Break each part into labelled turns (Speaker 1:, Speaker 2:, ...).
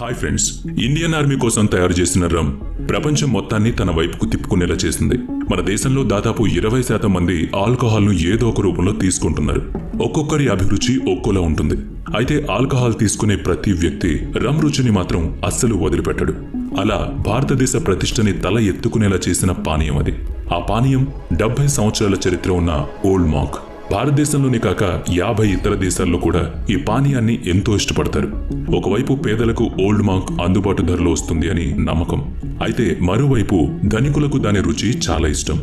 Speaker 1: Hi friends Indian army కోసం తయారు చేసిన రమ్ ప్రపంచం మొత్తాన్ని తన వైపుకు తిప్పుకునేలా చేసింది. మన దేశంలో దాదాపు ఇరవై శాతం మంది ఆల్కహాల్ను ఏదో ఒక రూపంలో తీసుకుంటున్నారు. ఒక్కొక్కరి అభిరుచి ఒక్కోలా ఉంటుంది. అయితే ఆల్కహాల్ తీసుకునే ప్రతి వ్యక్తి రమ్ రుచిని మాత్రం అస్సలు వదిలిపెట్టడు. అలా భారతదేశ ప్రతిష్టని తల ఎత్తుకునేలా చేసిన పానీయం అది. ఆ పానీయం డెబ్బై సంవత్సరాల చరిత్ర ఉన్న ఓల్డ్ మాక్. భారతదేశంలోనే కాక యాభై ఇతర దేశాల్లో కూడా ఈ పానీయాన్ని ఎంతో ఇష్టపడతారు. ఒకవైపు పేదలకు ఓల్డ్ మాంక్ అందుబాటు ధరలో వస్తుంది అని నమ్మకం. అయితే మరోవైపు ధనికులకు దాని రుచి చాలా ఇష్టం.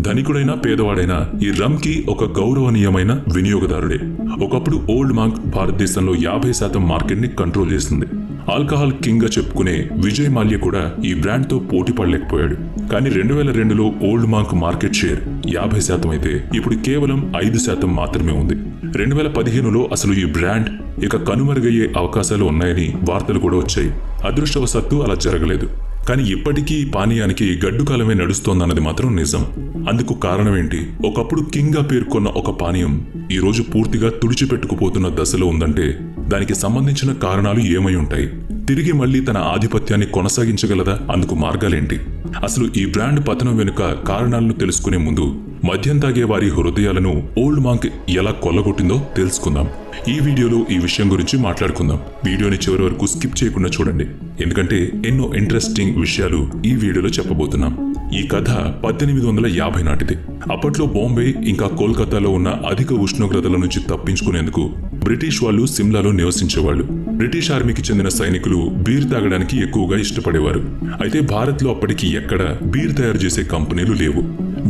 Speaker 1: ధనికుడైనా పేదవాడైనా ఈ రమ్కి ఒక గౌరవనీయమైన వినియోగదారుడే. ఒకప్పుడు ఓల్డ్ మాంక్ భారతదేశంలో యాభై శాతం మార్కెట్ని కంట్రోల్ చేస్తుంది ఆల్కహాల్ కింగ్గా చెప్పుకునే విజయ్ మాల్య కూడా ఈ బ్రాండ్తో పోటీ పడలేకపోయాడు. కానీ రెండు వేల రెండులో ఓల్డ్ మార్క్ మార్కెట్ షేర్ యాభై శాతం అయితే ఇప్పుడు కేవలం ఐదు శాతం మాత్రమే ఉంది. రెండు వేల పదిహేనులో అసలు ఈ బ్రాండ్ ఇక కనుమరుగయ్యే అవకాశాలు ఉన్నాయని వార్తలు కూడా వచ్చాయి. అదృష్టవశాత్తు అలా జరగలేదు. కానీ ఇప్పటికీ ఈ పానీయానికి గడ్డుకాలమే నడుస్తోందన్నది మాత్రం నిజం. అందుకు కారణం ఏంటి? ఒకప్పుడు కింగ్గా పేర్కొన్న ఒక పానీయం ఈరోజు పూర్తిగా తుడిచిపెట్టుకుపోతున్న దశలో ఉందంటే దానికి సంబంధించిన కారణాలు ఏమై ఉంటాయి? తిరిగి మళ్ళీ తన ఆధిపత్యాన్ని కొనసాగించగలదా? అందుకు మార్గాలేంటి? అసలు ఈ బ్రాండ్ పతనం వెనుక కారణాలను తెలుసుకునే ముందు మద్యం తాగే వారి హృదయాలను ఓల్డ్ మాంక్ ఎలా కొల్లగొట్టిందో తెలుసుకుందాం. ఈ వీడియోలో ఈ విషయం గురించి మాట్లాడుకుందాం. వీడియోని చివరి వరకు స్కిప్ చేయకుండా చూడండి. ఎందుకంటే ఎన్నో ఇంట్రెస్టింగ్ విషయాలు ఈ వీడియోలో చెప్పబోతున్నాం. ఈ కథ పద్దెనిమిది వందల యాభై నాటిది. అప్పట్లో బాంబే ఇంకా కోల్కతాలో ఉన్న అధిక ఉష్ణోగ్రతల నుంచి తప్పించుకునేందుకు బ్రిటిష్ వాళ్ళు సిమ్లాలో నివసించేవాళ్ళు. బ్రిటిష్ ఆర్మీకి చెందిన సైనికులు బీర్ తాగడానికి ఎక్కువగా ఇష్టపడేవారు. అయితే భారత్లో అప్పటికి ఎక్కడ బీర్ తయారు చేసే కంపెనీలు లేవు.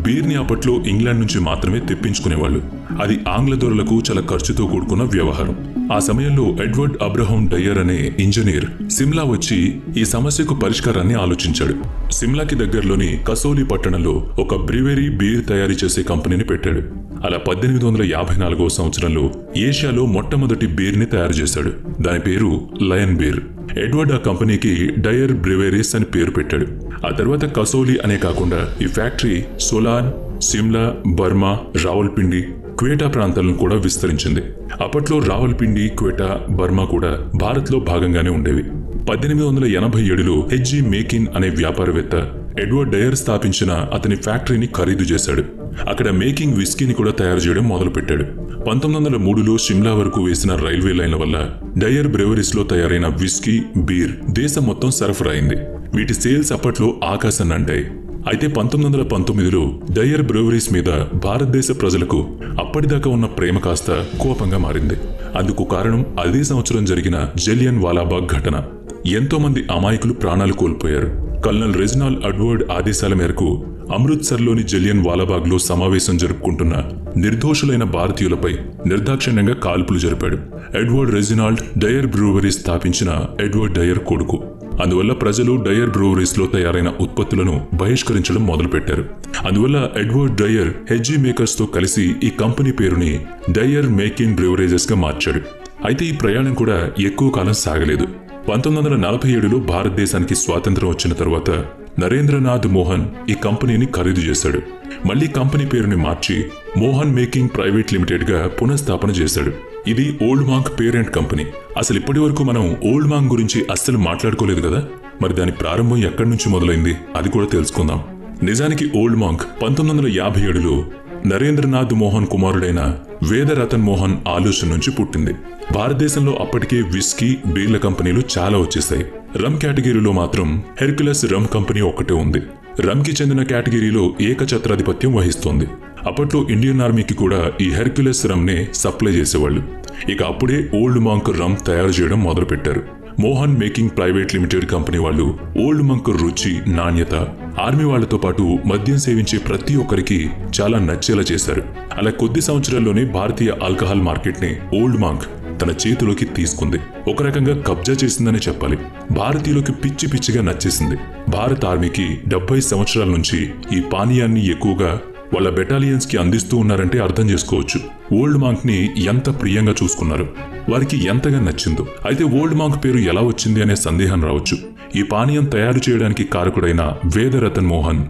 Speaker 1: బీర్ని అప్పట్లో ఇంగ్లాండ్ నుంచి మాత్రమే తెప్పించుకునేవాళ్ళు. అది ఆంగ్ల దొరలకు చాలా ఖర్చుతో కూడుకున్న వ్యవహారం. ఆ సమయంలో ఎడ్వర్డ్ అబ్రహం డయ్యర్ అనే ఇంజనీర్ సిమ్లా వచ్చి ఈ సమస్యకు పరిష్కారాన్ని ఆలోచించాడు. సిమ్లాకి దగ్గరలోని కసోలి పట్టణంలో ఒక బ్రివేరీ బీర్ తయారు చేసే కంపెనీని పెట్టాడు. అలా పద్దెనిమిది వందల యాభై నాలుగో సంవత్సరంలో ఏషియాలో మొట్టమొదటి బీర్ని తయారు చేశాడు. దాని పేరు లయన్ బీర్. ఎడ్వర్డ్ ఆ కంపెనీకి డయర్ బ్రివేరీస్ అని పేరు పెట్టాడు. ఆ తర్వాత కసోలి అనే కాకుండా ఈ ఫ్యాక్టరీ సోలాన్ సిమ్లా బర్మా రావల్పిండి క్వేటా ప్రాంతాలను కూడా విస్తరించింది. అప్పట్లో రావల్పిండి క్వేటా బర్మా కూడా భారత్లో భాగంగానే ఉండేవి. పద్దెనిమిది వందల ఎనభై ఏడులో హెచ్జి మేకిన్ అనే వ్యాపారవేత్త ఎడ్వర్డ్ డయర్ స్థాపించిన అతని ఫ్యాక్టరీని ఖరీదు చేశాడు. అక్కడ మేకింగ్ విస్కీని కూడా తయారు చేయడం మొదలుపెట్టాడు. పంతొమ్మిది వందల మూడులో షిమ్లా వరకు వేసిన రైల్వే లైన్ల వల్ల డయర్ బ్రెవరీస్లో తయారైన విస్కీ బీర్ దేశం మొత్తం సరఫరా అయింది వీటి సేల్స్ అప్పట్లో ఆకాశాన్ని అంటాయి అయితే పంతొమ్మిది వందల పంతొమ్మిదిలో డయర్ బ్రెవరీస్ మీద భారతదేశ ప్రజలకు అప్పటిదాకా ఉన్న ప్రేమ కాస్త కోపంగా మారింది. అందుకు కారణం అదే సంవత్సరం జరిగిన జలియన్ వాలాబాగ్ ఘటన. ఎంతో మంది అమాయకులు ప్రాణాలు కోల్పోయారు. కల్నల్ రెజినాల్ అడ్వర్డ్ ఆదేశాల మేరకు అమృత్సర్లోని జలియన్ వాలాబాగ్లో సమావేశం జరుపుకుంటున్న నిర్దోషులైన భారతీయులపై నిర్దాక్షిణ్యంగా కాల్పులు జరిపాడు. ఎడ్వర్డ్ రెజినాల్డ్ డయర్ బ్రూవరీ స్థాపించిన ఎడ్వర్డ్ డయర్ కొడుకు. అందువల్ల ప్రజలు డయర్ బ్రూవరీస్లో తయారైన ఉత్పత్తులను బహిష్కరించడం మొదలుపెట్టారు. అందువల్ల ఎడ్వర్డ్ డయర్ హెజ్జీ మేకర్స్తో కలిసి ఈ కంపెనీ పేరుని డయర్ మేకింగ్ బ్రూవరేజెస్గా మార్చాడు. అయితే ఈ ప్రయాణం కూడా ఎక్కువ కాలం సాగలేదు. పంతొమ్మిది వందల నలభై ఏడులో భారతదేశానికి స్వాతంత్రం వచ్చిన తర్వాత నరేంద్రనాథ్ మోహన్ ఈ కంపెనీని ఖరీదు చేశాడు. మళ్ళీ కంపెనీ పేరుని మార్చి మోహన్ మేకింగ్ ప్రైవేట్ లిమిటెడ్గా పునఃస్థాపన చేశాడు. ఇది ఓల్డ్ మాంక్ పేరెంట్ కంపెనీ. అసలు ఇప్పటి వరకు మనం ఓల్డ్ మాంక్ గురించి అస్సలు మాట్లాడుకోలేదు కదా? మరి దాని ప్రారంభం ఎక్కడి నుంచి మొదలైంది? అది కూడా తెలుసుకుందాం. నిజానికి ఓల్డ్ మాంక్ పంతొమ్మిది వందల యాభై ఏడులో నరేంద్రనాథ్ మోహన్ కుమారుడైన వేదరతన్ మోహన్ ఆలోచన నుంచి పుట్టింది. భారతదేశంలో అప్పటికే విస్కీ బీర్ల కంపెనీలు చాలా వచ్చేసాయి రమ్ కేటగిరీలో మాత్రం హెర్క్యులస్ రమ్ కంపెనీ ఒక్కటే ఉంది. రమ్కి చెందిన కేటగిరీలో ఏకఛత్రాధిపత్యం వహిస్తోంది. అప్పట్లో ఇండియన్ ఆర్మీకి కూడా ఈ హెర్క్యులస్ రమ్నే సప్లై చేసేవాళ్ళు. ఇక అప్పుడే ఓల్డ్ మాంక్ రమ్ తయారు చేయడం మొదలుపెట్టారు. Mohan Meakin private limited company వాళ్ళు ఓల్డ్ మంక్ రుచి నాణ్యత ఆర్మీ వాళ్ళతో పాటు మద్యం సేవించే ప్రతి ఒక్కరికి చాలా నచ్చేలా చేశారు. అలా కొద్ది సంవత్సరాల్లోనే భారతీయ ఆల్కహాల్ మార్కెట్ని ఓల్డ్ మాంక్ తన చేతిలోకి తీసుకుంది. ఒక రకంగా కబ్జా చేసిందనే చెప్పాలి. భారతీయులకు పిచ్చి పిచ్చిగా నచ్చేసింది. భారత ఆర్మీకి డెబ్బై సంవత్సరాల నుంచి ఈ పానీయాన్ని ఎక్కువగా వాళ్ళ బెటాలియన్స్కి అందిస్తూ ఉన్నారంటే అర్థం చేసుకోవచ్చు. ఓల్డ్ మాంక్ని ఎంత ప్రియంగా చూసుకున్నారు. వారికి ఎంతగా నచ్చిందో. అయితే ఓల్డ్ మాంక్ పేరు ఎలా వచ్చింది అనే సందేహం రావచ్చు. ఈ పానీయం తయారు చేయడానికి కారకుడైన వేదరతన్ మోహన్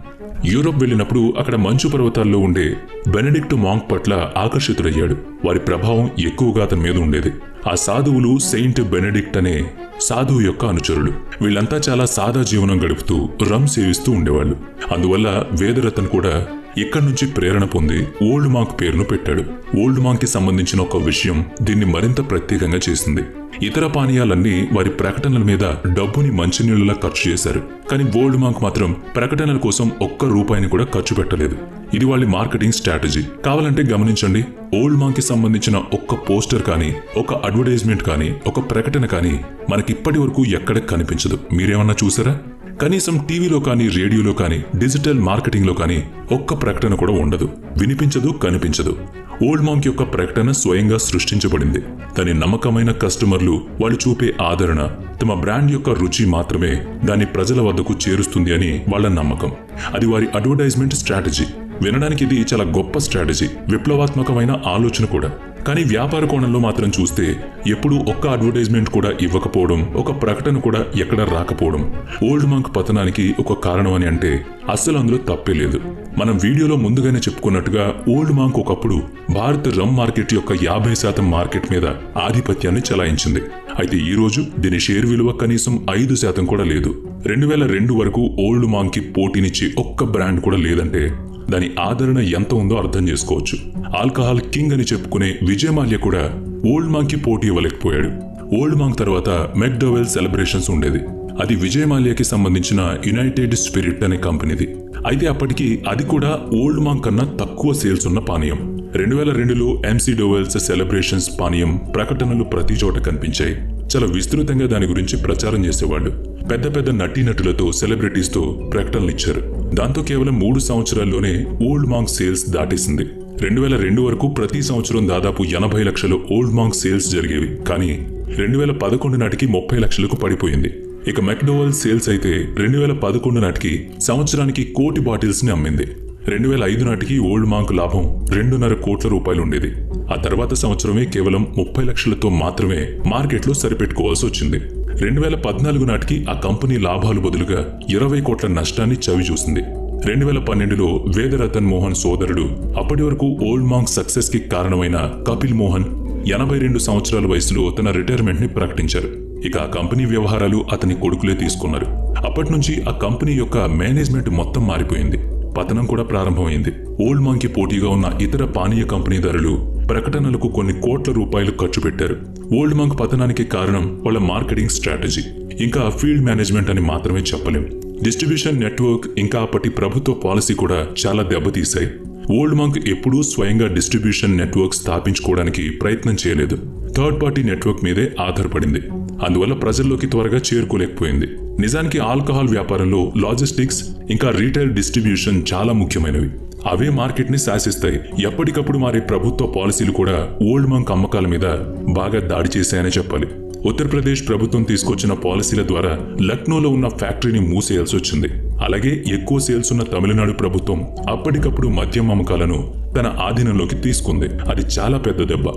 Speaker 1: యూరోప్ వెళ్ళినప్పుడు అక్కడ మంచు పర్వతాల్లో ఉండే బెనడిక్ట్ మాంక్ పట్ల ఆకర్షితుడయ్యాడు. వారి ప్రభావం ఎక్కువగా అతని మీద ఉండేది. ఆ సాధువులు సెయింట్ బెనడిక్ట్ అనే సాధువు యొక్క అనుచరులు. వీళ్ళంతా చాలా సాదా జీవనం గడుపుతూ రమ్ సేవిస్తూ ఉండేవాళ్ళు. అందువల్ల వేదరతన్ కూడా ఇక్కడి నుంచి ప్రేరణ పొంది ఓల్డ్ మాంక్ పేరును పెట్టాడు. ఓల్డ్ మాంక్కి సంబంధించిన ఒక విషయం దీన్ని మరింత ప్రత్యేకంగా చేసింది. ఇతర పానీయాలన్నీ వారి ప్రకటనల మీద డబ్బుని మంచినీళ్ళలా ఖర్చు చేశారు. కానీ ఓల్డ్ మాంక్ మాత్రం ప్రకటనల కోసం ఒక్క రూపాయిని కూడా ఖర్చు పెట్టలేదు. ఇది వాళ్ళ మార్కెటింగ్ స్ట్రాటజీ. కావాలంటే గమనించండి ఓల్డ్ మాంక్కి సంబంధించిన ఒక్క పోస్టర్ కానీ ఒక అడ్వర్టైజ్మెంట్ కానీ ఒక ప్రకటన కానీ మనకి ఇప్పటి వరకు ఎక్కడ కనిపించదు. మీరేమన్నా చూసారా? కనీసం టీవీలో కానీ రేడియోలో కానీ డిజిటల్ మార్కెటింగ్లో కానీ ఒక్క ప్రకటన కూడా ఉండదు. వినిపించదు కనిపించదు. ఓల్డ్ మాంక్ యొక్క ప్రకటన స్వయంగా సృష్టించబడింది. దాని నమ్మకమైన కస్టమర్లు వాళ్ళు చూపే ఆదరణ తమ బ్రాండ్ యొక్క రుచి మాత్రమే దాన్ని ప్రజల వద్దకు చేరుస్తుంది అని వాళ్ళ నమ్మకం. అది వారి అడ్వర్టైజ్మెంట్ స్ట్రాటజీ. వినడానికి ఇది చాలా గొప్ప స్ట్రాటజీ. విప్లవాత్మకమైన ఆలోచన కూడా. కానీ వ్యాపార కోణంలో మాత్రం చూస్తే ఎప్పుడూ ఒక్క అడ్వర్టైజ్మెంట్ కూడా ఇవ్వకపోవడం ఒక ప్రకటన కూడా ఎక్కడ రాకపోవడం ఓల్డ్ మాంక్ పతనానికి ఒక కారణం అని అంటే అస్సలు అందులో తప్పే లేదు. మనం వీడియోలో ముందుగానే చెప్పుకున్నట్టుగా ఓల్డ్ మాంక్ ఒకప్పుడు భారత్ రమ్ మార్కెట్ యొక్క యాభై శాతం మార్కెట్ మీద ఆధిపత్యాన్ని చెలాయించింది. అయితే ఈరోజు దీని షేర్ విలువ కనీసం ఐదు శాతం కూడా లేదు. రెండు వేల రెండు వరకు ఓల్డ్ మాంకి పోటీనిచ్చే ఒక్క బ్రాండ్ కూడా లేదంటే దాని ఆదరణ ఎంత ఉందో అర్థం చేసుకోవచ్చు. ఆల్కహాల్ కింగ్ అని చెప్పుకునే విజయమాల్య కూడా ఓల్డ్ మాంక్కి పోటీ ఇవ్వలేకపోయాడు. ఓల్డ్ మాంక్ తర్వాత మెక్డోవెల్ సెలబ్రేషన్స్ ఉండేది. అది విజయమాల్యాకి సంబంధించిన యునైటెడ్ స్పిరిట్ అనే కంపెనీది. అయితే అప్పటికి అది కూడా ఓల్డ్ మాంక్ కన్నా తక్కువ సేల్స్ ఉన్న పానీయం. రెండు వేల రెండులో ఎంసీ డోవెల్స్ సెలబ్రేషన్స్ పానీయం ప్రకటనలు ప్రతి చోట కనిపించాయి. చాలా విస్తృతంగా దాని గురించి ప్రచారం చేసేవాళ్ళు. పెద్ద పెద్ద నటీనటులతో సెలబ్రిటీస్తో ప్రకటనలు ఇచ్చారు. దాంతో కేవలం మూడు సంవత్సరాల్లోనే ఓల్డ్ మాంక్ సేల్స్ దాటేసింది. రెండు వేల రెండు వరకు ప్రతి సంవత్సరం దాదాపు ఎనభై లక్షల ఓల్డ్ మాంక్ సేల్స్ జరిగేవి. కానీ రెండు వేల పదకొండు నాటికి ముప్పై లక్షలకు పడిపోయింది. ఇక మెక్డోవల్ సేల్స్ అయితే రెండు వేల పదకొండు నాటికి సంవత్సరానికి కోటి బాటిల్స్ని అమ్మింది. రెండు వేల ఐదు నాటికి ఓల్డ్ మాంక్ లాభం రెండున్నర కోట్ల రూపాయలు ఉండేది ఆ తర్వాత సంవత్సరమే కేవలం ముప్పై లక్షలతో మాత్రమే మార్కెట్లో సరిపెట్టుకోవాల్సి వచ్చింది. రెండు వేల పద్నాలుగు నాటికి ఆ కంపెనీ లాభాలు బదులుగా ఇరవై కోట్ల నష్టాన్ని చవిచూసింది రెండు వేల పన్నెండులో వేదరతన్ మోహన్ సోదరుడు అప్పటి వరకు ఓల్డ్ మాంక్ సక్సెస్కి కారణమైన కపిల్ మోహన్ ఎనభై రెండు సంవత్సరాల వయసులో తన రిటైర్మెంట్ని ప్రకటించారు. ఇక ఆ కంపెనీ వ్యవహారాలు అతని కొడుకులే తీసుకున్నారు. అప్పటి నుంచి ఆ కంపెనీ యొక్క మేనేజ్మెంట్ మొత్తం మారిపోయింది. పతనం కూడా ప్రారంభమైంది. ఓల్డ్ మాంక్కి పోటీగా ఉన్న ఇతర పానీయ కంపెనీదారులు ప్రకటనలకు కొన్ని కోట్ల రూపాయలు ఖర్చు పెట్టారు. ఓల్డ్ మాంక్ పతనానికి కారణం వాళ్ళ మార్కెటింగ్ స్ట్రాటజీ. ఇంకా ఫీల్డ్ మేనేజ్మెంట్ అని మాత్రమే చెప్పలేం. డిస్ట్రిబ్యూషన్ నెట్వర్క్ ఇంకా అప్పటి ప్రభుత్వ పాలసీ కూడా చాలా దెబ్బతీశాయి. ఓల్డ్ మాంక్ ఎప్పుడూ స్వయంగా డిస్ట్రిబ్యూషన్ నెట్వర్క్ స్థాపించుకోవడానికి ప్రయత్నం చేయలేదు. థర్డ్ పార్టీ నెట్వర్క్ మీదే ఆధారపడింది. అందువల్ల ప్రజల్లోకి త్వరగా చేరుకోలేకపోయింది. నిజానికి ఆల్కహాల్ వ్యాపారంలో లాజిస్టిక్స్ ఇంకా రీటైల్ డిస్ట్రిబ్యూషన్ చాలా ముఖ్యమైనవి. అవే మార్కెట్ని శాసిస్తాయి. ఎప్పటికప్పుడు మారే ప్రభుత్వ పాలసీలు కూడా ఓల్డ్ మంక్ అమ్మకాల మీద బాగా దాడి చేశాయనే చెప్పాలి. ఉత్తరప్రదేశ్ ప్రభుత్వం తీసుకొచ్చిన పాలసీల ద్వారా లక్నోలో ఉన్న ఫ్యాక్టరీని మూసేయాల్సి వచ్చింది. అలాగే ఎక్కువ సేల్స్ ఉన్న తమిళనాడు ప్రభుత్వం అప్పటికప్పుడు మద్యం అమ్మకాలను తన ఆధీనంలోకి తీసుకుంది. అది చాలా పెద్ద దెబ్బ.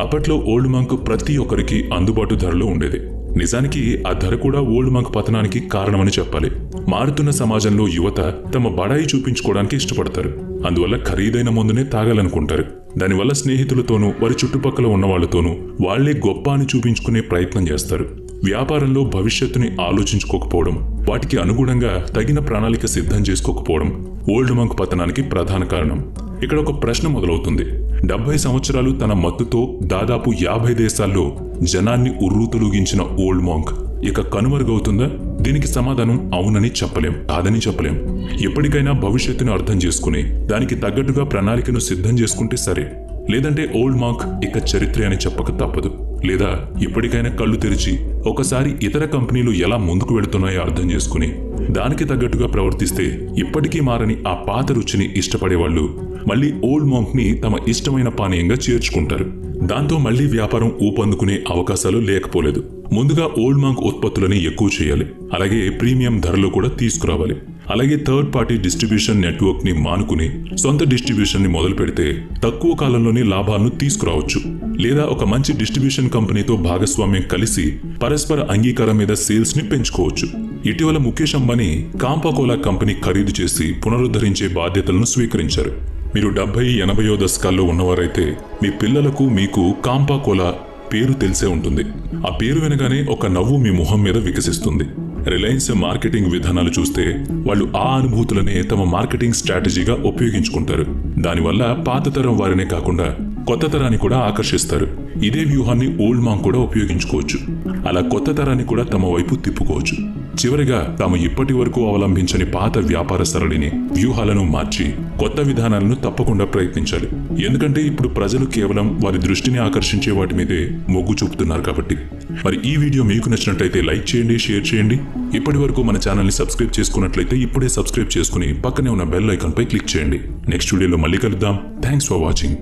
Speaker 1: అప్పట్లో ఓల్డ్ మంక్ ప్రతి ఒక్కరికి అందుబాటు ధరలో ఉండేది. నిజానికి ఆ ధర కూడా ఓల్డ్ మంక్ పతనానికి కారణమని చెప్పాలి. మారుతున్న సమాజంలో యువత తమ బడాయి చూపించుకోవడానికి ఇష్టపడతారు. అందువల్ల ఖరీదైన మందునే తాగాలనుకుంటారు. దానివల్ల స్నేహితులతోనూ వారి చుట్టుపక్కల ఉన్న వాళ్ళతోనూ వాళ్ళే గొప్ప అని చూపించుకునే ప్రయత్నం చేస్తారు. వ్యాపారంలో భవిష్యత్తుని ఆలోచించుకోకపోవడం వాటికి అనుగుణంగా తగిన ప్రణాళిక సిద్ధం చేసుకోకపోవడం ఓల్డ్ మంక్ పతనానికి ప్రధాన కారణం. ఇక్కడ ఒక ప్రశ్న మొదలవుతుంది. డెబ్బై సంవత్సరాలు తన మత్తుతో దాదాపు యాభై దేశాల్లో జనాన్ని ఉర్రూతులుగించిన ఓల్డ్ మాంక్. ఇక కనుమరుగవుతుందా? దీనికి సమాధానం అవునని చెప్పలేం కాదని చెప్పలేం. ఎప్పటికైనా భవిష్యత్తును అర్థం చేసుకుని దానికి తగ్గట్టుగా ప్రణాళికను సిద్ధం చేసుకుంటే సరే. లేదంటే ఓల్డ్ మాంక్ ఇక చరిత్ర అని చెప్పక తప్పదు. లేదా ఇప్పటికైనా కళ్ళు తెరిచి ఒకసారి ఇతర కంపెనీలు ఎలా ముందుకు వెళుతున్నాయో అర్థం చేసుకుని దానికి తగ్గట్టుగా ప్రవర్తిస్తే ఇప్పటికీ మారని ఆ పాత రుచిని ఇష్టపడేవాళ్ళు మళ్ళీ ఓల్డ్ మాంక్ని తమ ఇష్టమైన పానీయంగా చేర్చుకుంటారు. దాంతో మళ్ళీ వ్యాపారం ఊపందుకునే అవకాశాలు లేకపోలేదు. ముందుగా ఓల్డ్ మాంక్ ఉత్పత్తులని ఎక్కువ చేయాలి. అలాగే ప్రీమియం ధరలు కూడా తీసుకురావాలి. అలాగే థర్డ్ పార్టీ డిస్ట్రిబ్యూషన్ నెట్వర్క్ని మానుకుని సొంత డిస్ట్రిబ్యూషన్ని మొదలు పెడితే తక్కువ కాలంలోనే లాభాలను తీసుకురావచ్చు. లేదా ఒక మంచి డిస్ట్రిబ్యూషన్ కంపెనీతో భాగస్వామ్యం కలిసి పరస్పర అంగీకారం మీద సేల్స్ని పెంచుకోవచ్చు. ఇటీవల ముఖేష్ అంబానీ కాంపాకోలా కంపెనీ ఖరీదు చేసి పునరుద్ధరించే బాధ్యతలను స్వీకరించారు. మీరు డెబ్బై ఎనభయో దశకాల్లో ఉన్నవారైతే మీ పిల్లలకు మీకు కాంపాకోలా పేరు తెలిసే ఉంటుంది. ఆ పేరు వినగానే ఒక నవ్వు మీ మొహం మీద వికసిస్తుంది. రిలయన్స్ మార్కెటింగ్ విధానాలు చూస్తే వాళ్ళు ఆ అనుభూతులనే తమ మార్కెటింగ్ స్ట్రాటజీగా ఉపయోగించుకుంటారు. దానివల్ల పాత తరం వారినే కాకుండా కొత్త తరాన్ని కూడా ఆకర్షిస్తారు. ఇదే వ్యూహాన్ని ఓల్డ్ మాంగ్ కూడా ఉపయోగించుకోవచ్చు. అలా కొత్త తరాన్ని కూడా తమ వైపు తిప్పుకోవచ్చు. చివరిగా తాము ఇప్పటి వరకు అవలంబించని పాత వ్యాపార సరళిని వ్యూహాలను మార్చి కొత్త విధానాలను తప్పకుండా ప్రయత్నించాలి. ఎందుకంటే ఇప్పుడు ప్రజలు కేవలం వారి దృష్టిని ఆకర్షించే వాటి మీదే మొగ్గు చూపుతున్నారు కాబట్టి. మరి ఈ వీడియో మీకు నచ్చినట్లయితే లైక్ చేయండి షేర్ చేయండి. ఇప్పటి వరకు మన ఛానల్ని సబ్స్క్రైబ్ చేసుకున్నట్లయితే ఇప్పుడే సబ్స్క్రైబ్ చేసుకుని పక్కనే ఉన్న బెల్ ఐకాన్పై క్లిక్ చేయండి. నెక్స్ట్ వీడియోలో మళ్ళీ కలుద్దాం. Thanks for watching.